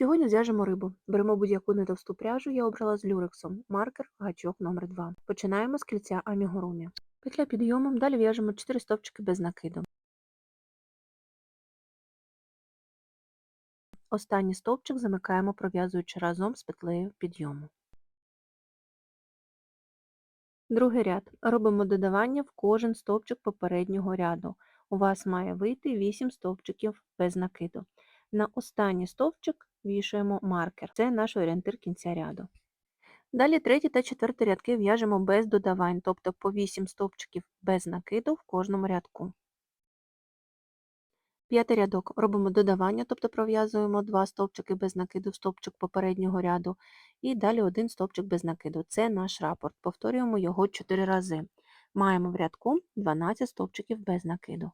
Сьогодні зв'яжемо рибу. Беремо будь-яку нетовсту пряжу, я обрала з люрексом, маркер, гачок номер 2 Починаємо з кільця амігурумі. Петля підйомом, далі в'яжемо 4 стовпчики без накиду. Останній стовпчик замикаємо, пров'язуючи разом з петлею підйому. Другий ряд. Робимо додавання в кожен стовпчик попереднього ряду. У вас має вийти 8 стовпчиків без накиду. На останній стовпчик вішаємо маркер. Це наш орієнтир кінця ряду. Далі третій та четвертий рядки в'яжемо без додавань, тобто по 8 стовпчиків без накиду в кожному рядку. П'ятий рядок робимо додавання, тобто пров'язуємо 2 стовпчики без накиду в стовпчик попереднього ряду, і далі один стовпчик без накиду. Це наш рапорт. Повторюємо його 4 рази. Маємо в рядку 12 стовпчиків без накиду.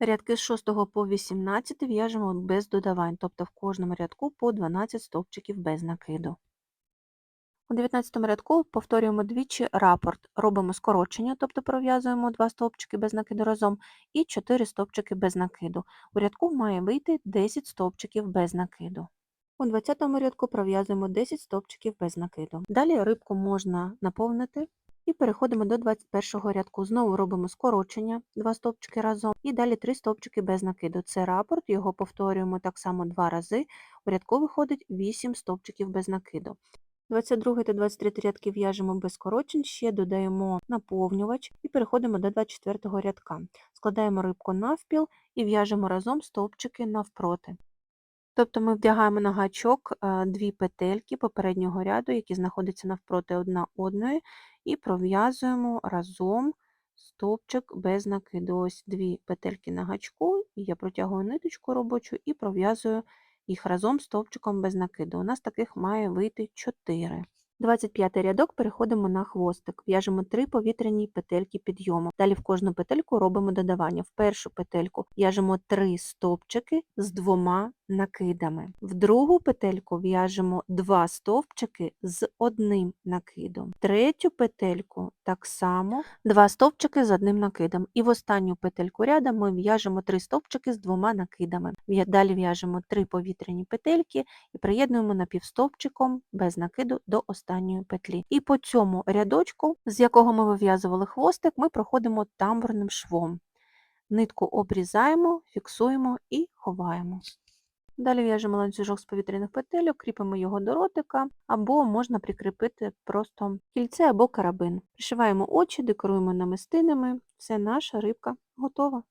Рядки з 6 по 18 в'яжемо без додавань, тобто в кожному рядку по 12 стовпчиків без накиду. У 19 рядку повторюємо двічі рапорт. Робимо скорочення, тобто пров'язуємо 2 стовпчики без накиду разом і 4 стовпчики без накиду. У рядку має вийти 10 стовпчиків без накиду. У 20 рядку пров'язуємо 10 стовпчиків без накиду. Далі рибку можна наповнити і переходимо до 21 рядку. Знову робимо скорочення, 2 стовпчики разом, і далі 3 стовпчики без накиду. Це рапорт, його повторюємо так само 2 рази. У рядку виходить 8 стовпчиків без накиду. 22 та 23 рядки в'яжемо без скорочень, ще додаємо наповнювач і переходимо до 24 рядка. Складаємо рибку навпіл і в'яжемо разом стовпчики навпроти. Тобто ми вдягаємо на гачок е, дві петельки попереднього ряду, які знаходяться навпроти одна одної, і пров'язуємо разом стовпчик без накиду. Ось дві петельки на гачку, і я протягую ниточку робочу і пров'язую їх разом стовпчиком без накиду. У нас таких має вийти 4. 25 рядок переходимо на хвостик, в'яжемо 3 повітряні петельки підйому. Далі в кожну петельку робимо додавання. В першу петельку в'яжемо 3 стовпчики з двома накидами. В другу петельку в'яжемо 2 стовпчики з одним накидом. В третю петельку так само 2 стовпчики з одним накидом. І в останню петельку ряда ми в'яжемо 3 стовпчики з двома накидами. Далі в'яжемо 3 повітряні петельки і приєднуємо напівстовпчиком без накиду до останньої петлі. І по цьому рядочку, з якого ми вив'язували хвостик, ми проходимо тамбурним швом. Нитку обрізаємо, фіксуємо і ховаємо. Далі в'яжемо ланцюжок з повітряних петель, кріпимо його до ротика, або можна прикріпити просто кільце або карабин. Пришиваємо очі, декоруємо намистинами, все, наша рибка готова.